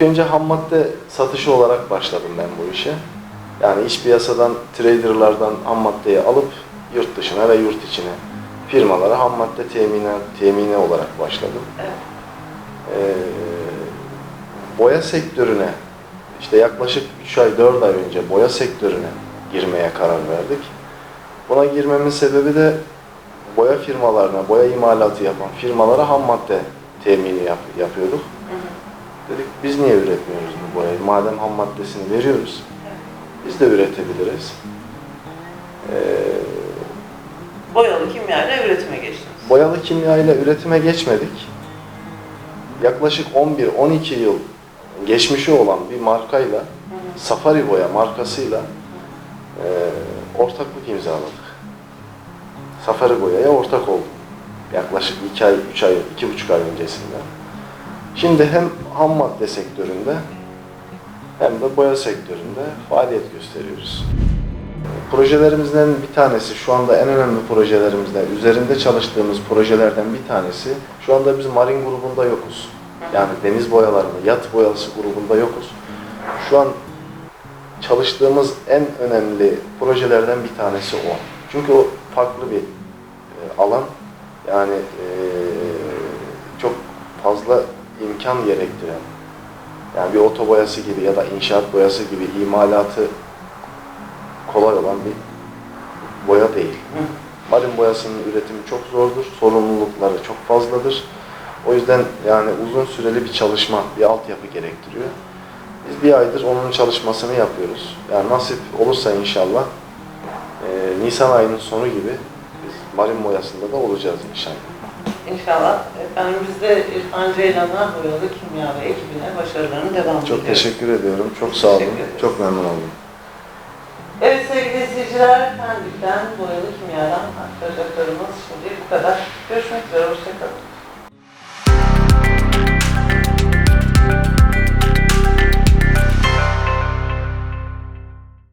Önce ham madde satışı olarak başladım ben bu işe. Yani iç piyasadan, traderlardan ham maddeyi alıp yurt dışına ve yurt içine firmalara ham madde temine, temine olarak başladım. Evet. Ee, boya sektörüne işte yaklaşık 3 ay 4 ay önce boya sektörüne girmeye karar verdik. Buna girmemin sebebi de boya firmalarına, boya imalatı yapan firmalara ham madde temini yap, yapıyorduk. Biz niye üretmiyoruz bu boyayı? Madem ham maddesini veriyoruz, biz de üretebiliriz. Ee, Boyalı kimyayla üretime geçtiniz. boyalı kimya ile üretime geçmedik. Yaklaşık 11-12 yıl geçmişi olan bir markayla, Hı hı. Safari Boya markasıyla e, ortaklık imzaladık. Safari Boya'ya ortak oldum. Yaklaşık 2 ay, 3 ay, 2,5 ay öncesinde. Şimdi hem ham madde sektöründe hem de boya sektöründe faaliyet gösteriyoruz. Projelerimizden bir tanesi, şu anda en önemli projelerimizden, üzerinde çalıştığımız projelerden bir tanesi, şu anda biz marin grubunda yokuz. Yani deniz boyalarında, yat boyası grubunda yokuz. Şu an çalıştığımız en önemli projelerden bir tanesi o. Çünkü o farklı bir e, alan. Yani e, çok fazla imkan gerektiren, yani bir oto boyası gibi ya da inşaat boyası gibi imalatı kolay olan bir boya değil. Marin boyasının üretimi çok zordur, sorumlulukları çok fazladır. O yüzden yani uzun süreli bir çalışma, bir altyapı gerektiriyor. Biz bir aydır onun çalışmasını yapıyoruz. Yani nasip olursa inşallah e, Nisan ayının sonu gibi biz marin boyasında da olacağız inşallah. İnşallah. Efendim biz de İrfan Ceylan'a boyalı kimya ve ekibine başarılarının devamını Çok diliyoruz. teşekkür ediyorum. Çok sağ olun. Çok memnun oldum. Evet sevgili izleyiciler, Pendik'ten boyalı kimyadan aktaracaklarımız şimdi bu kadar. Görüşmek üzere, hoşçakalın.